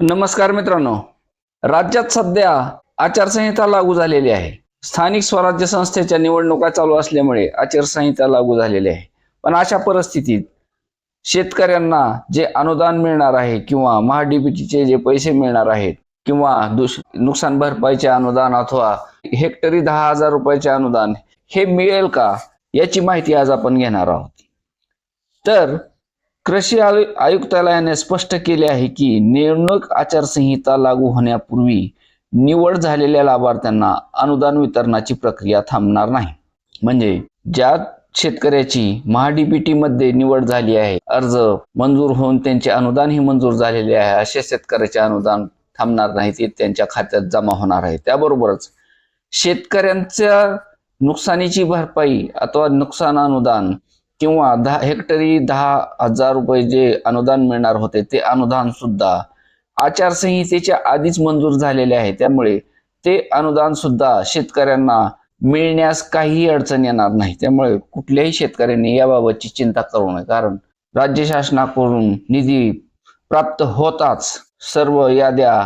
नमस्कार मित्रांनो. राज्यात सध्या आचारसंहिता लागू झालेली आहे. स्थानिक स्वराज्य संस्थेच्या निवडणुका चालू असल्यामुळे आचारसंहिता लागू झालेली आहे. पण अशा परिस्थितीत शेतकऱ्यांना जे अनुदान मिळणार आहे किंवा महाडीबीटीचे जे पैसे मिळणार आहेत किंवा दुष नुकसान भरपाईचे अनुदान अथवा हेक्टरी दहा हजार रुपयाचे अनुदान हे मिळेल का याची माहिती आज आपण घेणार आहोत. तर कृषी आयुक्तालयाने स्पष्ट केले आहे की निवडणूक आचारसंहिता लागू होण्यापूर्वी निवड झालेल्या लाभार्थ्यांना अनुदान वितरणाची प्रक्रिया थांबणार नाही. म्हणजे ज्या शेतकऱ्याची महाडीबीटी मध्ये निवड झाली आहे अर्ज मंजूर होऊन त्यांचे अनुदानही मंजूर झालेले आहे अशा शेतकऱ्याचे अनुदान थांबणार नाही ते त्यांच्या खात्यात जमा होणार आहे. त्याबरोबरच शेतकऱ्यांच्या नुकसानीची भरपाई अथवा नुकसान अनुदान किंवा दहा हेक्टरी दहा हजार रुपये जे अनुदान मिळणार होते ते अनुदान सुद्धा आचारसंहितेच्या आधीच मंजूर झालेले आहे. त्यामुळे ते अनुदान सुद्धा शेतकऱ्यांना मिळण्यास काहीही अडचण येणार नाही. त्यामुळे कुठल्याही शेतकऱ्यांनी याबाबतची चिंता करू नये. कारण राज्य शासनाकडून निधी प्राप्त होताच सर्व याद्या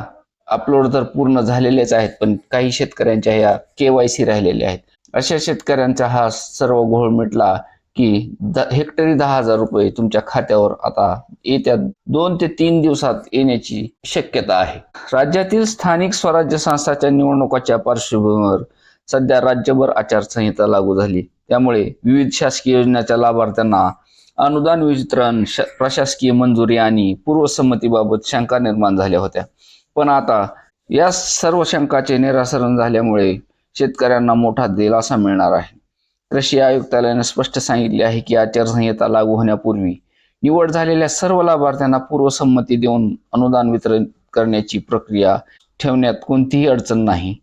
अपलोड तर पूर्ण झालेलेच आहेत पण काही शेतकऱ्यांच्या या केवायसी राहिलेल्या आहेत. अशा शेतकऱ्यांचा हा सर्व घोळ मिटला की द हेक्टरी दहा हजार रुपये तुमच्या खात्यावर आता येत्या दोन ते तीन दिवसात येण्याची शक्यता आहे. राज्यातील स्थानिक स्वराज्य संस्थाच्या निवडणुकाच्या पार्श्वभूमीवर सध्या राज्यभर आचारसंहिता लागू झाली. त्यामुळे विविध शासकीय योजनांच्या लाभार्थ्यांना अनुदान वितरण श- प्रशासकीय मंजुरी आणि पूर्वसंमतीबाबत शंका निर्माण झाल्या होत्या. पण आता या सर्व शंकाचे निरासरण झाल्यामुळे शेतकऱ्यांना मोठा दिलासा मिळणार आहे. कृषी आयुक्तालयाने स्पष्ट सांगितले आहे की आचारसंहिता लागू होण्यापूर्वी निवड झालेल्या सर्व लाभार्थ्यांना पूर्वसंमती देऊन अनुदान वितरण करण्याची प्रक्रिया ठेवण्यात कोणतीही अडचण नाही.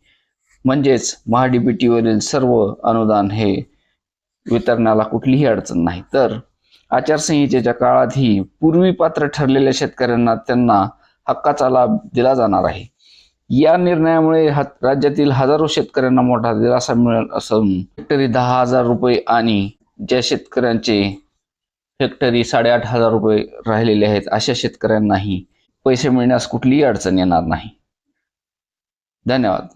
म्हणजेच महाडीबीटीवरील सर्व अनुदान हे वितरणाला कुठलीही अडचण नाही. तर आचारसंहितेच्या काळातही पूर्वी पात्र ठरलेल्या शेतकऱ्यांना त्यांना हक्काचा लाभ दिला जाणार आहे. या निर्णयामुळे राज्यातील हजारो शेतकऱ्यांना मोठा दिलासा मिळेल असून हेक्टरी दहा हजार रुपये आणि ज्या शेतकऱ्यांचे हेक्टरी साडेआठ हजार रुपये राहिलेले आहेत अशा शेतकऱ्यांनाही पैसे मिळण्यास कुठलीही अडचण येणार नाही. धन्यवाद.